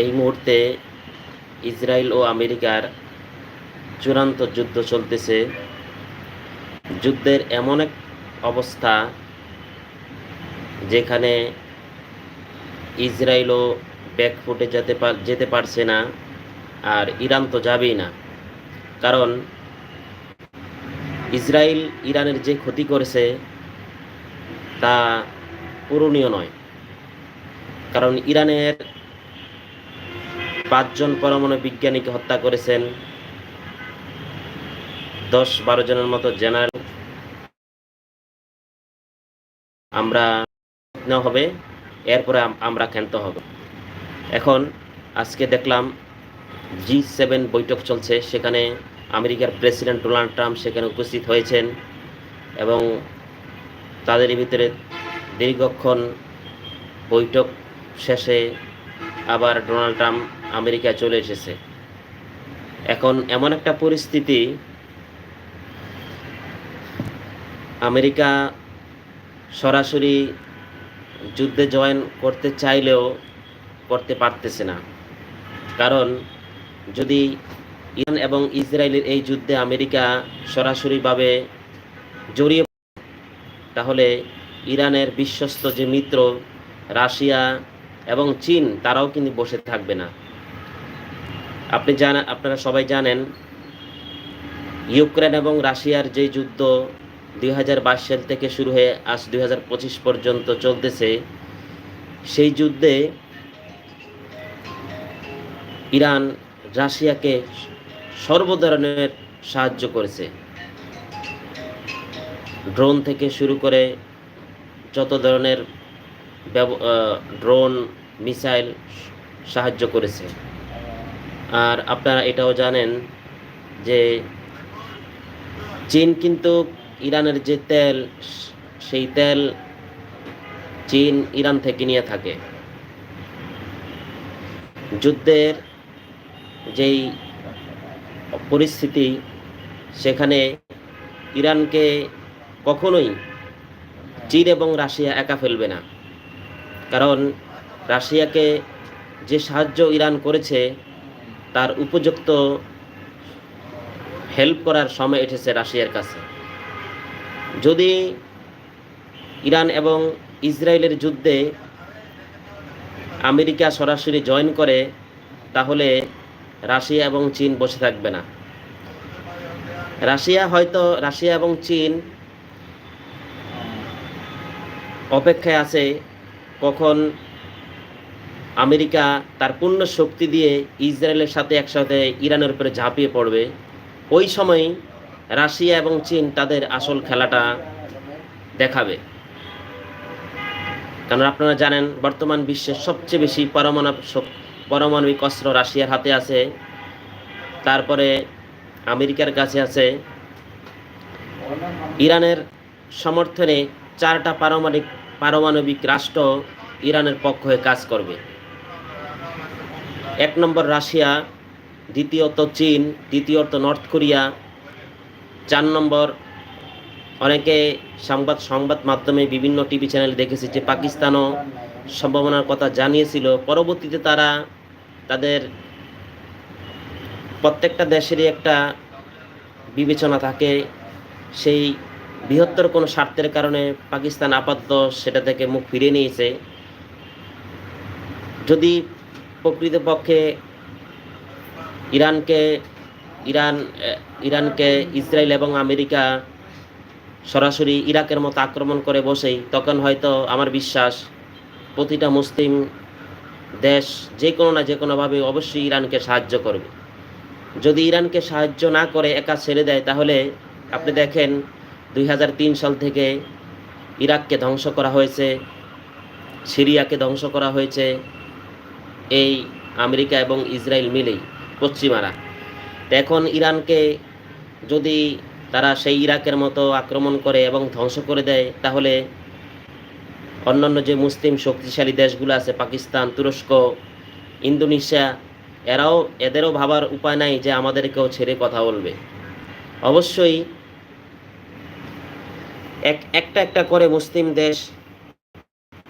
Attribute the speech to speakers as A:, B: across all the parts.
A: এই মুহূর্তে ইসরায়েল ও আমেরিকার চূড়ান্ত যুদ্ধ চলতেছে। যুদ্ধের এমন এক অবস্থা যেখানে ইসরায়েলও ব্যাকফুটে যেতে যেতে পারছে না আর ইরান তো যাবেই না। কারণ ইসরায়েল ইরানের যে ক্ষতি করেছে তা পূরণীয় নয়। কারণ ইরানের পাঁচজন পরমাণু বিজ্ঞানীকে হত্যা করেছেন। দশ বারো জনের মতো জেনারেল। আমরা হবে, এরপরে আমরা ক্ষান্ত হব। এখন আজকে দেখলাম জি সেভেন বৈঠক চলছে, সেখানে আমেরিকার প্রেসিডেন্ট ডোনাল্ড ট্রাম্প সেখানে উপস্থিত হয়েছেন এবং তাদের ভিতরে দীর্ঘক্ষণ বৈঠক শেষে আবার ডোনাল্ড ট্রাম্প আমেরিকায় চলে এসেছে। এখন এমন একটা পরিস্থিতি, আমেরিকা সরাসরি যুদ্ধে জয়েন করতে চাইলেও করতে পারতেছে না। কারণ যদি ইরান এবং ইসরায়েলের এই যুদ্ধে আমেরিকা সরাসরিভাবে জড়িয়ে তাহলে ইরানের বিশ্বস্ত যে মিত্র রাশিয়া এবং চীন, তারাও কিন্তু বসে থাকবে না। আপনি জানা, আপনারা সবাই জানেন, ইউক্রেন এবং রাশিয়ার যে যুদ্ধ দুই হাজার বাইশ সাল থেকে শুরু হয়ে আজ দুই হাজার পঁচিশ পর্যন্ত চলতেছে, সেই যুদ্ধে ইরান রাশিয়াকে সর্ব ধরনের সাহায্য করেছে। ড্রোন থেকে শুরু করে যত ধরনের ড্রোন, মিসাইল সাহায্য করেছে। আর আপনারা এটাও জানেন যে চীন কিন্তু ইরানের যে তেল, সেই তেল চীন ইরান থেকে নিয়ে থাকে। যুদ্ধের যেই পরিস্থিতি, সেখানে ইরানকে কখনোই চীন এবং রাশিয়া একা ফেলবে না। কারণ রাশিয়াকে যে সাহায্য ইরান করেছে তার উপযুক্ত হেল্প করার সময় এসেছে রাশিয়ার কাছে। যদি ইরান এবং ইসরায়েলের যুদ্ধে আমেরিকা সরাসরি জয়েন করে, তাহলে রাশিয়া এবং চীন বসে থাকবে না। রাশিয়া হয়তো, রাশিয়া এবং চীন অপেক্ষায় আছে কখন আমেরিকা তার পূর্ণ শক্তি দিয়ে ইসরায়েলের সাথে একসাথে ইরানের উপরে ঝাঁপিয়ে পড়বে। ওই সময় রাশিয়া এবং চীন তাদের আসল খেলাটা দেখাবে। কারণ আপনারা জানেন, বর্তমান বিশ্বের সবচেয়ে বেশি পরমাণু শক- পারমাণবিক অস্ত্র রাশিয়ার হাতে আছে। তারপরে আমেরিকার কাছে আছে। ইরানের সমর্থনে চারটা পারমাণবিক পারমাণবিক রাষ্ট্র ইরানের পক্ষ হয়ে কাজ করবে। এক নম্বর রাশিয়া, দ্বিতীয়ত চীন, তৃতীয়ত নর্থ কোরিয়া, চার নম্বর অনেকে সংবাদ সংবাদ মাধ্যমে বিভিন্ন টিভি চ্যানেল দেখেছি যে পাকিস্তানও সম্ভাবনার কথা জানিয়েছিল। পরবর্তীতে তারা তাদের প্রত্যেকটা দেশেরই একটা বিবেচনা থাকে, সেই বৃহত্তর কোনো স্বার্থের কারণে পাকিস্তান আপাতত সেটা থেকে মুখ ফিরিয়ে নিয়েছে। যদি প্রকৃতপক্ষে ইরানকে, ইরান ইরানকে, ইসরায়েল এবং আমেরিকা সরাসরি ইরাকের মতো আক্রমণ করে বসেই, তখন হয়তো আমার বিশ্বাস প্রতিটা মুসলিম দেশ যে কোনো না যে কোনোভাবে অবশ্যই ইরানকে সাহায্য করবে। যদি ইরানকে সাহায্য না করে একা ছেড়ে দেয়, তাহলে আপনি দেখেন দুই হাজার তিন সাল থেকে ইরাককে ধ্বংস করা হয়েছে, সিরিয়াকে ধ্বংস করা হয়েছে এই আমেরিকা এবং ইসরায়েল মিলেই পশ্চিমারা। এখন ইরানকে যদি তারা সেই ইরাকের মতো আক্রমণ করে এবং ধ্বংস করে দেয়, তাহলে অন্যান্য যে মুসলিম শক্তিশালী দেশগুলো আছে, পাকিস্তান, তুরস্ক, ইন্দোনেশিয়া, এরাও এদেরও ভাবার উপায় নাই যে আমাদেরকেও ছেড়ে কথা বলবে। অবশ্যই এক, একটা একটা করে মুসলিম দেশ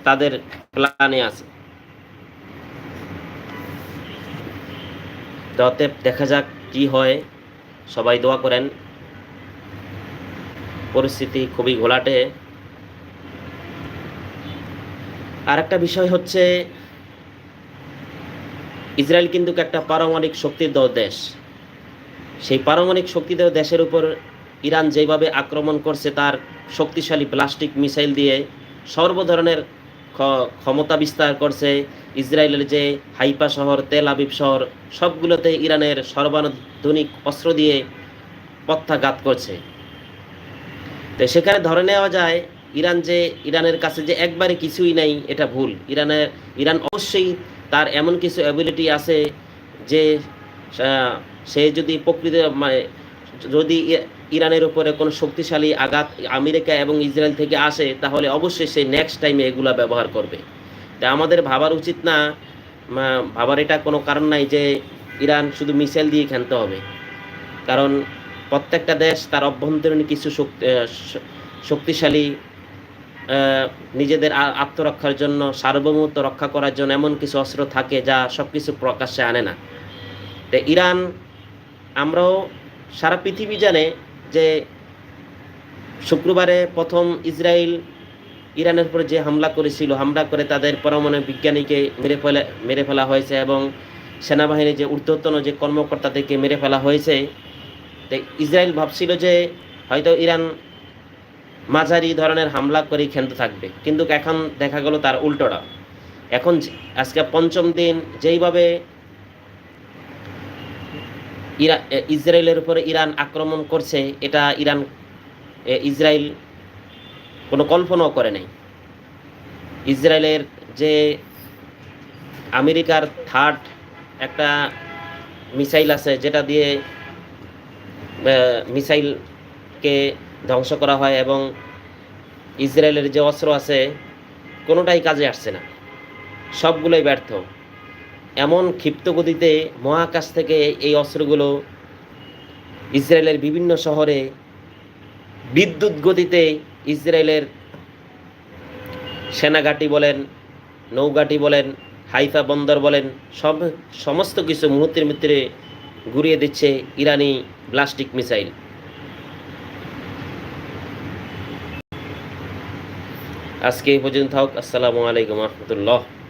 A: তাদের প্ল্যানে আছে। তো দেখা যাক কি হয়। সবাই দোয়া করেন। পরিস্থিতি খুবই ঘোলাটে। আর একটা বিষয় হচ্ছে, ইসরায়েল কিন্তু একটা পারমাণবিক শক্তিধর দেশ। সেই পারমাণবিক শক্তিধর দেশের উপর ইরান যেভাবে আক্রমণ করছে, তার শক্তিশালী প্লাস্টিক মিসাইল দিয়ে সর্ব ধরনের ক্ষ- ক্ষমতা বিস্তার করছে। ইসরায়েলের যে হাইপা শহর, তেল আবিব শহর, সবগুলোতে ইরানের সর্বাধুনিক অস্ত্র দিয়ে পথ্যাঘাত করছে। তো সেখানে ধরে নেওয়া যায়, ইরান যে, ইরানের কাছে যে একবারে কিছুই নাই, এটা ভুল। ইরানের, ইরান অবশ্যই তার এমন কিছু অ্যাবিলিটি আছে যে সে যদি প্রকৃতি মানে যদি ইরানের উপরে কোনো শক্তিশালী আঘাত আমেরিকা এবং ইসরায়েল থেকে আসে, তাহলে অবশ্যই সে নেক্সট টাইমে এগুলা ব্যবহার করবে। তা আমাদের ভাবার উচিত না ভাবার এটা কোনো কারণ নাই যে ইরান শুধু মিসাইল দিয়ে খেলতে হবে। কারণ প্রত্যেকটা দেশ তার অভ্যন্তরীণ কিছু শক্তি শক্তিশালী নিজেদের আত্মরক্ষার জন্য, সার্বভৌমত্ব রক্ষা করার জন্য এমন কিছু অস্ত্র থাকে যা সব কিছু প্রকাশ্যে আনে না। তো ইরান, আমরাও সারা পৃথিবী জানে যে শুক্রবারে প্রথম ইসরায়েল ইরানের উপরে যে হামলা করেছিল, হামলা করে তাদের পরমাণু বিজ্ঞানীকে মেরে ফেলা মেরে ফেলা হয়েছে এবং সেনাবাহিনীর যে ঊর্ধ্বতন যে কর্মকর্তাদেরকে মেরে ফেলা হয়েছে, তো ইসরায়েল ভাবছিল যে হয়তো ইরান মাঝারি ধরনের হামলা করে খেলতে থাকবে। কিন্তু এখন দেখা গেল তার উল্টোটা। এখন আজকে পঞ্চম দিন, যেইভাবে ইরা ইসরায়েলের উপরে ইরান আক্রমণ করছে, এটা ইরান ইসরায়েল কোনো কল্পনাও করে নাই। ইসরায়েলের যে আমেরিকার থার্ড একটা মিসাইল আছে, যেটা দিয়ে মিসাইলকে ধ্বংস করা হয় এবং ইসরায়েলের যে অস্ত্র আছে, কোনোটাই কাজে আসছে না। সবগুলোই ব্যর্থ। এমন ক্ষিপ্ত গতিতে মহাকাশ থেকে এই অস্ত্রগুলো ইসরায়েলের বিভিন্ন শহরে বিদ্যুৎ গতিতে ইসরায়েলের সেনাঘাঁটি বলেন, নৌঘাঁটি বলেন, হাইফা বন্দর বলেন, সব সমস্ত কিছু মুহূর্তের ভিতরে ঘুরিয়ে দিচ্ছে ইরানি ব্লাস্টিক মিসাইল। আজকে এই পর্যন্ত হোক। আসসালামু আলাইকুম রহমতুল্লাহ।